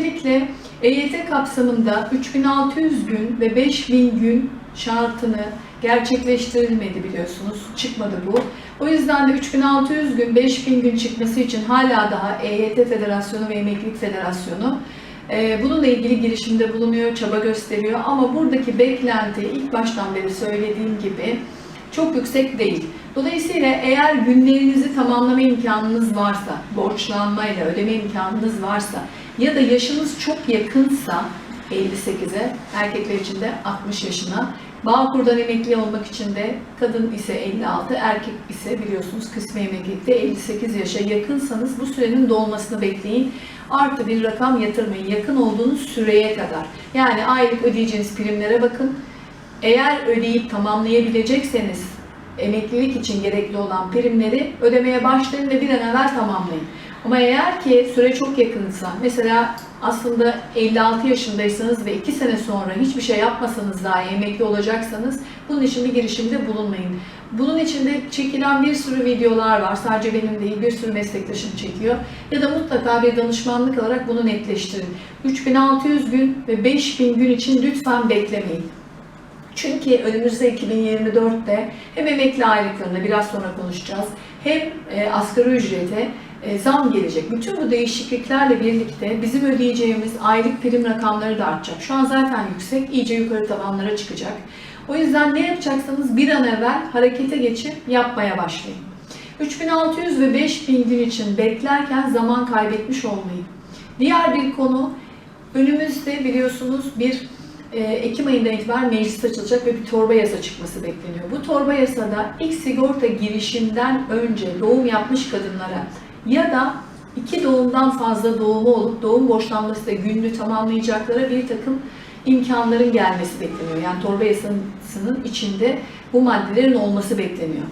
öncelikle EYT kapsamında 3600 gün ve 5000 gün şartını gerçekleştirilmedi biliyorsunuz. Çıkmadı bu. O yüzden de 3600 gün, 5000 gün çıkması için hala daha EYT Federasyonu ve Emeklilik Federasyonu e, bununla ilgili girişimde bulunuyor, çaba gösteriyor. Ama buradaki beklenti ilk baştan beri söylediğim gibi çok yüksek değil. Dolayısıyla eğer günlerinizi tamamlama imkanınız varsa, borçlanmayla ödeme imkanınız varsa ya da yaşınız çok yakınsa 58'e, erkekler için de 60 yaşına, Bağkur'dan emekli olmak için de kadın ise 56, erkek ise biliyorsunuz kısmi emeklilikte 58 yaşa yakınsanız bu sürenin dolmasını bekleyin. Artı bir rakam yatırmayın yakın olduğunuz süreye kadar. Yani aylık ödeyeceğiniz primlere bakın. Eğer ödeyip tamamlayabilecekseniz emeklilik için gerekli olan primleri ödemeye başlayın ve bir an evvel tamamlayın. Ama eğer ki süre çok yakınsa, mesela aslında 56 yaşındaysanız ve 2 sene sonra hiçbir şey yapmasanız dahi emekli olacaksanız bunun için bir girişimde bulunmayın. Bunun için de çekilen bir sürü videolar var. Sadece benim değil, bir sürü meslektaşım çekiyor. Ya da mutlaka bir danışmanlık alarak bunu netleştirin. 3600 gün ve 5000 gün için lütfen beklemeyin. Çünkü önümüzde 2024'te hem emekli aylıklarında biraz sonra konuşacağız hem e, asgari ücrete zam gelecek. Bütün bu değişikliklerle birlikte bizim ödeyeceğimiz aylık prim rakamları da artacak. Şu an zaten yüksek, iyice yukarı tavanlara çıkacak. O yüzden ne yapacaksanız bir an evvel harekete geçip yapmaya başlayın. 3600 ve 5000 gün için beklerken zaman kaybetmiş olmayın. Diğer bir konu önümüzde biliyorsunuz bir e, Ekim ayından itibaren meclis açılacak ve bir torba yasa çıkması bekleniyor. Bu torba yasada ilk sigorta girişinden önce doğum yapmış kadınlara ya da iki doğumdan fazla doğumu olup doğum boşlanması da günlüğü tamamlayacaklara bir takım imkanların gelmesi bekleniyor. Yani torba yasasının içinde bu maddelerin olması bekleniyor.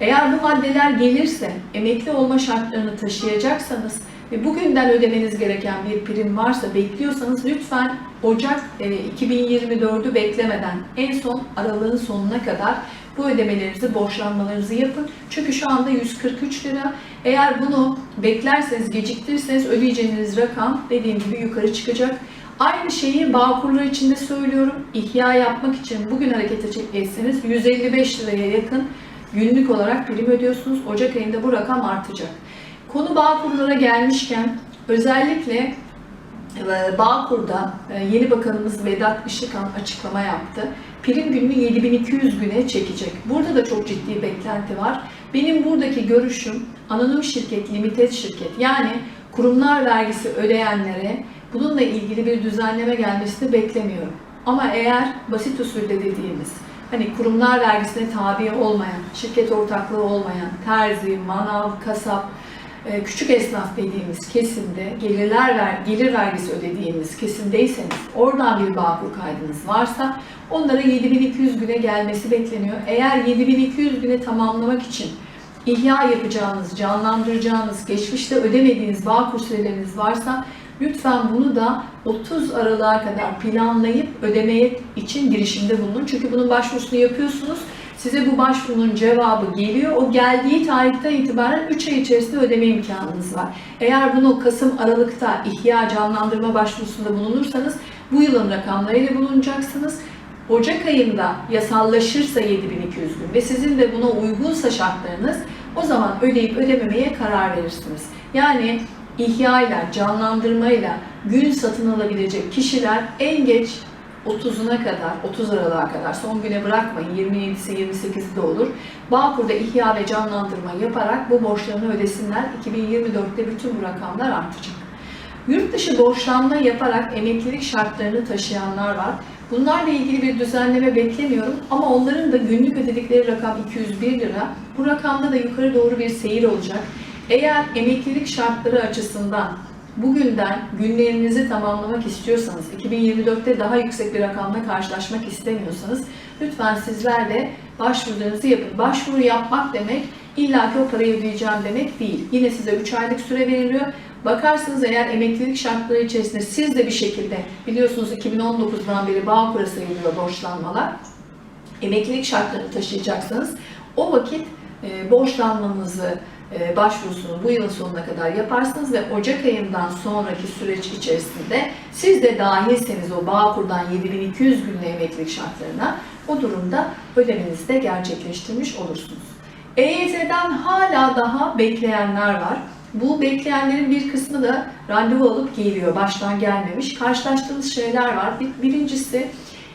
Eğer bu maddeler gelirse emekli olma şartlarını taşıyacaksanız ve bugünden ödemeniz gereken bir prim varsa bekliyorsanız lütfen Ocak e, 2024'ü beklemeden en son aralığın sonuna kadar bu ödemelerinizi, borçlanmalarınızı yapın. Çünkü şu anda 143 lira. Eğer bunu beklerseniz, geciktirirseniz ödeyeceğiniz rakam dediğim gibi yukarı çıkacak. Aynı şeyi Bağkurlar için de söylüyorum. İhya yapmak için bugün harekete geçseniz 155 liraya yakın günlük olarak prim ödüyorsunuz. Ocak ayında bu rakam artacak. Konu Bağkurlara gelmişken özellikle e, Bağkur'da e, yeni bakanımız Vedat Işıkhan açıklama yaptı. Prim gününü 7200 güne çekecek. Burada da çok ciddi beklenti var. Benim buradaki görüşüm anonim şirket, limited şirket yani kurumlar vergisi ödeyenlere bununla ilgili bir düzenleme gelmesini beklemiyorum. Ama eğer basit usulde dediğimiz hani kurumlar vergisine tabi olmayan, şirket ortaklığı olmayan, terzi, manav, kasap, küçük esnaf dediğimiz kesimde gelirler ver, gelir vergisi ödediğimiz kesimdeyseniz oradan bir bağkur kaydınız varsa onlara 7200 güne gelmesi bekleniyor. Eğer 7200 güne tamamlamak için ihya yapacağınız, canlandıracağınız, geçmişte ödemediğiniz bağkur süreleriniz varsa lütfen bunu da 30 Aralık'a kadar planlayıp ödemeye için girişimde bulunun. Çünkü bunun başvurusunu yapıyorsunuz Size bu başvurunun cevabı geliyor. O geldiği tarihten itibaren 3 ay içerisinde ödeme imkanınız var. Eğer bunu Kasım Aralık'ta ihya canlandırma başvurusunda bulunursanız bu yılın rakamlarıyla bulunacaksınız. Ocak ayında yasallaşırsa 7200 gün ve sizin de buna uygunsa şartlarınız o zaman ödeyip ödememeye karar verirsiniz. Yani ihyayla, canlandırmayla gün satın alabilecek kişiler en geç 30'una kadar, 30 Aralık'a kadar son güne bırakmayın. 27'si 28'i de olur. Bağkur'da ihya ve canlandırma yaparak bu borçlarını ödesinler. 2024'te bütün bu rakamlar artacak. Yurt dışı borçlanma yaparak emeklilik şartlarını taşıyanlar var. Bunlarla ilgili bir düzenleme beklemiyorum ama onların da günlük ödedikleri rakam 201 lira. Bu rakamda da yukarı doğru bir seyir olacak. Eğer emeklilik şartları açısından bugünden günlerinizi tamamlamak istiyorsanız, 2024'te daha yüksek bir rakamla karşılaşmak istemiyorsanız lütfen sizler de başvurularınızı yapın. Başvuru yapmak demek illa ki o parayı ödeyeceğim demek değil. Yine size 3 aylık süre veriliyor. Bakarsınız eğer emeklilik şartları içerisinde siz de bir şekilde biliyorsunuz 2019'dan beri Bağkur'a sayılıyor borçlanmalar. Emeklilik şartlarını taşıyacaksanız o vakit e, borçlanmanızı başvurusunu bu yılın sonuna kadar yaparsınız ve Ocak ayından sonraki süreç içerisinde siz de dahilseniz o Bağkur'dan 7200 günlük emeklilik şartlarına o durumda ödemenizi de gerçekleştirmiş olursunuz. EYT'den hala daha bekleyenler var. Bu bekleyenlerin bir kısmı da randevu alıp geliyor, baştan gelmemiş. Karşılaştığımız şeyler var. Bir- Birincisi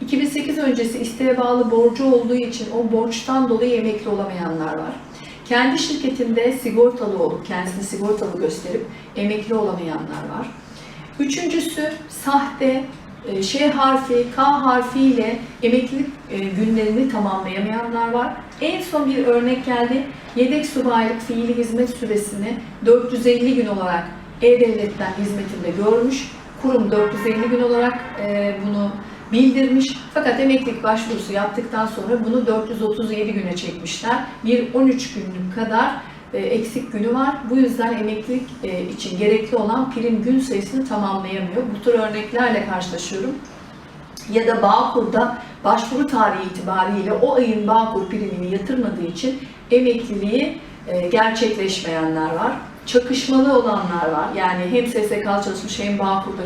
2008 öncesi isteğe bağlı borcu olduğu için o borçtan dolayı emekli olamayanlar var. Kendi şirketinde sigortalı olup, kendisini sigortalı gösterip emekli olamayanlar var. Üçüncüsü sahte e, Ş harfi, K harfi ile emeklilik e, günlerini tamamlayamayanlar var. En son bir örnek geldi. Yedek subaylık fiili hizmet süresini 450 gün olarak E-Devlet'ten hizmetinde görmüş. Kurum 450 gün olarak e, bunu bildirmiş. Fakat emeklilik başvurusu yaptıktan sonra bunu 437 güne çekmişler. Bir 13 günlük kadar e, eksik günü var. Bu yüzden emeklilik e, için gerekli olan prim gün sayısını tamamlayamıyor. Bu tür örneklerle karşılaşıyorum. Ya da Bağkur'da başvuru tarihi itibariyle o ayın Bağkur primini yatırmadığı için emekliliği e, gerçekleşmeyenler var. Çakışmalı olanlar var. Yani hem SSK çalışmış hem Bağkur'da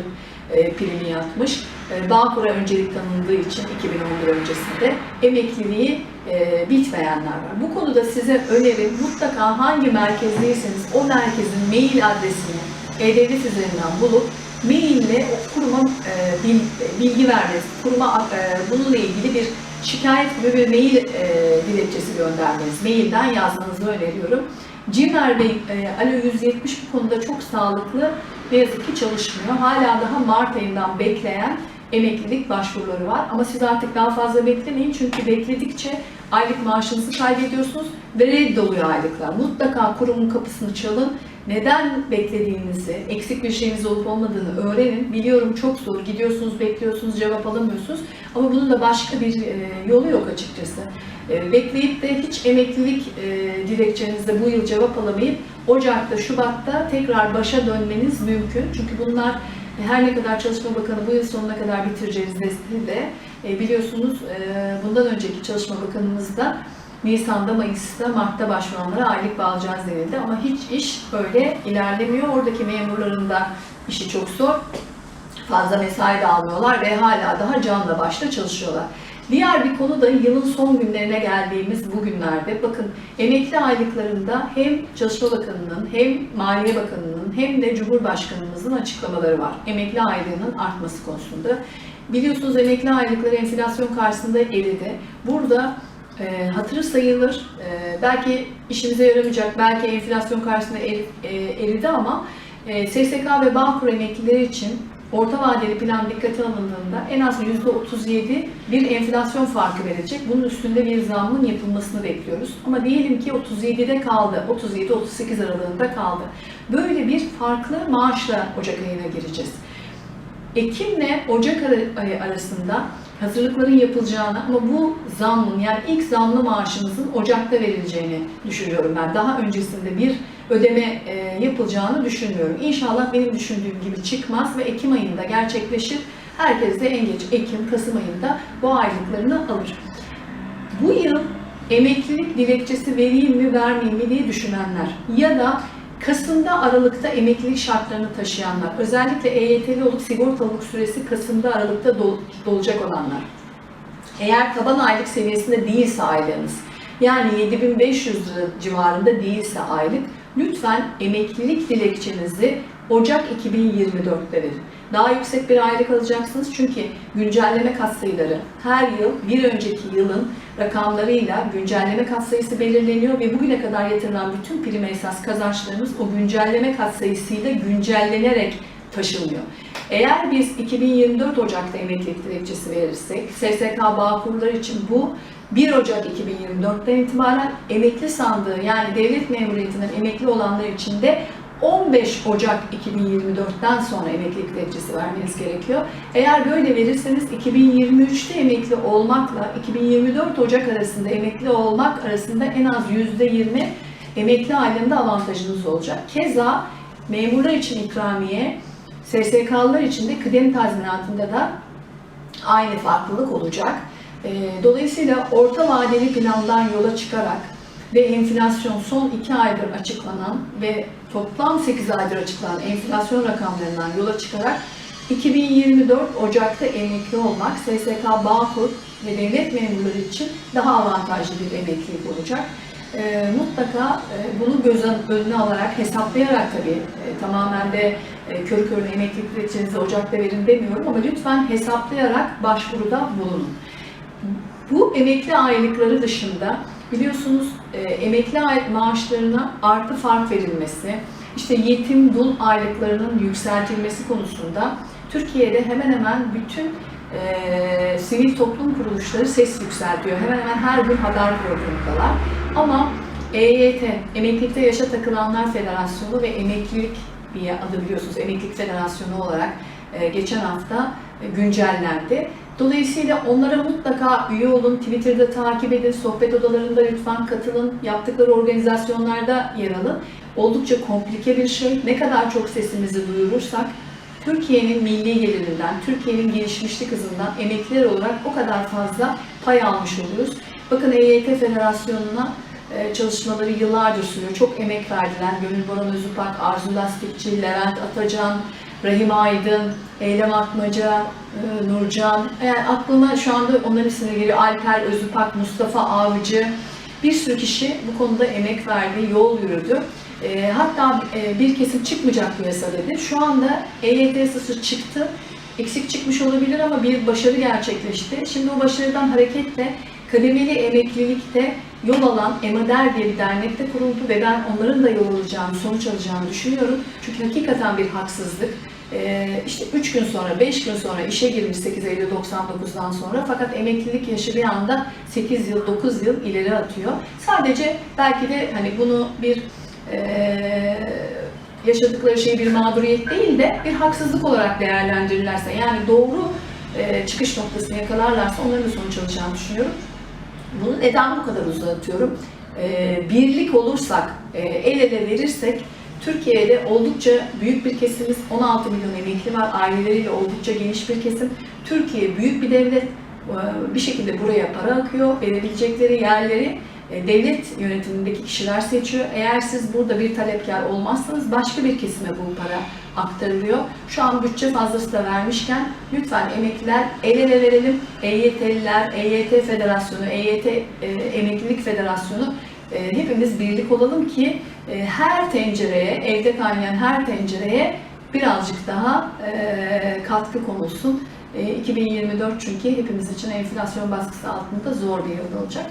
primi yatmış. E, Bağkur'a öncelik tanındığı için 2011 öncesinde emekliliği e, bitmeyenler var. Bu konuda size önerim mutlaka hangi merkezdeyseniz o merkezin mail adresini E-Devlet üzerinden bulup maille o kuruma e, bil- bilgi vermeniz, kuruma bununla ilgili bir şikayet gibi bir mail dilekçesi göndermeniz, mailden yazmanızı öneriyorum. Cimer Bey, Alo 170 bu konuda çok sağlıklı ne yazık ki çalışmıyor. Hala daha Mart ayından bekleyen emeklilik başvuruları var. Ama siz artık daha fazla beklemeyin çünkü bekledikçe aylık maaşınızı kaybediyorsunuz ve reddoluyor aylıklar. Mutlaka kurumun kapısını çalın. Neden beklediğinizi, eksik bir şeyiniz olup olmadığını öğrenin. Biliyorum çok zor. Gidiyorsunuz, bekliyorsunuz, cevap alamıyorsunuz. Ama bunun da başka bir e, yolu yok açıkçası. E, bekleyip de hiç emeklilik e, dilekçenizde bu yıl cevap alamayıp Ocak'ta, Şubat'ta tekrar başa dönmeniz mümkün. Çünkü bunlar her ne kadar Çalışma Bakanı bu yıl sonuna kadar bitireceğiz dese de e, biliyorsunuz e, bundan önceki Çalışma Bakanımız da Nisan'da, Mayıs'ta, Mart'ta başvuranlara aylık bağlayacağız denildi. Ama hiç iş öyle ilerlemiyor. Oradaki memurların da işi çok zor. Fazla mesai de almıyorlar ve hala daha canla başla çalışıyorlar. Diğer bir konu da yılın son günlerine geldiğimiz bu günlerde. Bakın emekli aylıklarında hem Çalışma Bakanı'nın hem Maliye Bakanı'nın hem de Cumhurbaşkanımızın açıklamaları var. Emekli aylığının artması konusunda. Biliyorsunuz emekli aylıkları enflasyon karşısında eridi. Burada e, hatırı sayılır. E, belki işimize yaramayacak, belki enflasyon karşısında er, e, eridi ama e, SSK ve Bağkur emeklileri için orta vadeli plan dikkate alındığında en az %37 bir enflasyon farkı verecek. Bunun üstünde bir zammın yapılmasını bekliyoruz. Ama diyelim ki 37'de kaldı, 37-38 aralığında kaldı. Böyle bir farklı maaşla Ocak ayına gireceğiz. Ekimle Ocak ara- ayı arasında hazırlıkların yapılacağını ama bu zammın yani ilk zamlı maaşınızın Ocak'ta verileceğini düşünüyorum ben. Daha öncesinde bir ödeme e, yapılacağını düşünmüyorum. İnşallah benim düşündüğüm gibi çıkmaz ve Ekim ayında gerçekleşir. Herkes de en geç Ekim, Kasım ayında bu aylıklarını alır. Bu yıl emeklilik dilekçesi vereyim mi vermeyeyim mi diye düşünenler ya da Kasım'da Aralık'ta emeklilik şartlarını taşıyanlar, özellikle EYT'li olup sigortalılık süresi Kasım'da Aralık'ta dol- dolacak olanlar. Eğer taban aylık seviyesinde değilse aylığınız, yani 7500 lira civarında değilse aylık, lütfen emeklilik dilekçenizi Ocak 2024'te verin. Daha yüksek bir aylık alacaksınız çünkü güncelleme katsayıları her yıl bir önceki yılın rakamlarıyla güncelleme katsayısı belirleniyor ve bugüne kadar yatırılan bütün prim esas kazançlarımız o güncelleme katsayısıyla güncellenerek taşınıyor. Eğer biz 2024 Ocak'ta emeklilik dilekçesi verirsek, SSK Bağkurlar için bu 1 Ocak 2024'ten itibaren emekli sandığı yani devlet memuriyetinden emekli olanlar için de 15 Ocak 2024'ten sonra emeklilik dilekçesi vermeniz gerekiyor. Eğer böyle verirseniz 2023'te emekli olmakla 2024 Ocak arasında emekli olmak arasında en az %20 emekli aylığında avantajınız olacak. Keza memurlar için ikramiye, SSK'lılar için de kıdem tazminatında da aynı farklılık olacak. Ee, Dolayısıyla orta vadeli plandan yola çıkarak ve enflasyon son 2 aydır açıklanan ve toplam 8 aydır açıklanan enflasyon rakamlarından yola çıkarak 2024 Ocak'ta emekli olmak SSK Bağkur ve devlet memurları için daha avantajlı bir emeklilik olacak. Ee, mutlaka e, bunu göz ön- önüne alarak, hesaplayarak tabii e, tamamen de e, körü körüne emeklilik ücretinizi Ocak'ta verin demiyorum ama lütfen hesaplayarak başvuruda bulunun. Bu emekli aylıkları dışında biliyorsunuz e, emekli maaşlarına artı fark verilmesi, işte yetim dul aylıklarının yükseltilmesi konusunda Türkiye'de hemen hemen bütün e, sivil toplum kuruluşları ses yükseltiyor. Hemen hemen her gün haber programındalar. Ama EYT, Emeklilikte Yaşa Takılanlar Federasyonu ve Emeklilik diye adı biliyorsunuz Emeklilik Federasyonu olarak e, geçen hafta e, güncellendi. Dolayısıyla onlara mutlaka üye olun, Twitter'da takip edin, sohbet odalarında lütfen katılın, yaptıkları organizasyonlarda yer alın. Oldukça komplike bir şey. Ne kadar çok sesimizi duyurursak Türkiye'nin milli gelirinden, Türkiye'nin gelişmişlik hızından emekliler olarak o kadar fazla pay almış oluyoruz. Bakın EYT Federasyonu'na e, çalışmaları yıllardır sürüyor. Çok emek verdiler. Gönül Boran Özüpak, Arzu Lastikçi, Levent Atacan, Rahim Aydın, Eylem Atmaca, e, Nurcan. Yani aklıma şu anda onların isimleri geliyor. Alper Özüpak, Mustafa Avcı. Bir sürü kişi bu konuda emek verdi, yol yürüdü. E, hatta e, bir kesim çıkmayacak piyasa dedi. Şu anda EYT yasası çıktı. Eksik çıkmış olabilir ama bir başarı gerçekleşti. Şimdi o başarıdan hareketle kademeli emeklilikte yol alan EMADER diye bir dernekte kuruldu ve ben onların da yol alacağını, sonuç alacağını düşünüyorum. Çünkü hakikaten bir haksızlık. Ee, işte 3 gün sonra, 5 gün sonra işe girmiş 8 Eylül 99'dan sonra fakat emeklilik yaşı bir anda 8 yıl, 9 yıl ileri atıyor. Sadece belki de hani bunu bir ee, yaşadıkları şey bir mağduriyet değil de bir haksızlık olarak değerlendirirlerse yani doğru e, çıkış noktasını yakalarlarsa onların da sonuç alacağını düşünüyorum. Bunu neden bu kadar uzatıyorum? E, birlik olursak, e, el ele verirsek Türkiye'de oldukça büyük bir kesimiz, 16 milyon emekli var, aileleriyle oldukça geniş bir kesim. Türkiye büyük bir devlet, e, bir şekilde buraya para akıyor, verebilecekleri yerleri e, devlet yönetimindeki kişiler seçiyor. Eğer siz burada bir talepkar olmazsanız başka bir kesime bu para aktarılıyor. Şu an bütçe fazlası da vermişken lütfen emekliler el ele verelim. EYT'liler, EYT Federasyonu, EYT e, Emeklilik Federasyonu e, hepimiz birlik olalım ki e, her tencereye, evde kaynayan her tencereye birazcık daha e, katkı konulsun. E, 2024 çünkü hepimiz için enflasyon baskısı altında zor bir yıl olacak.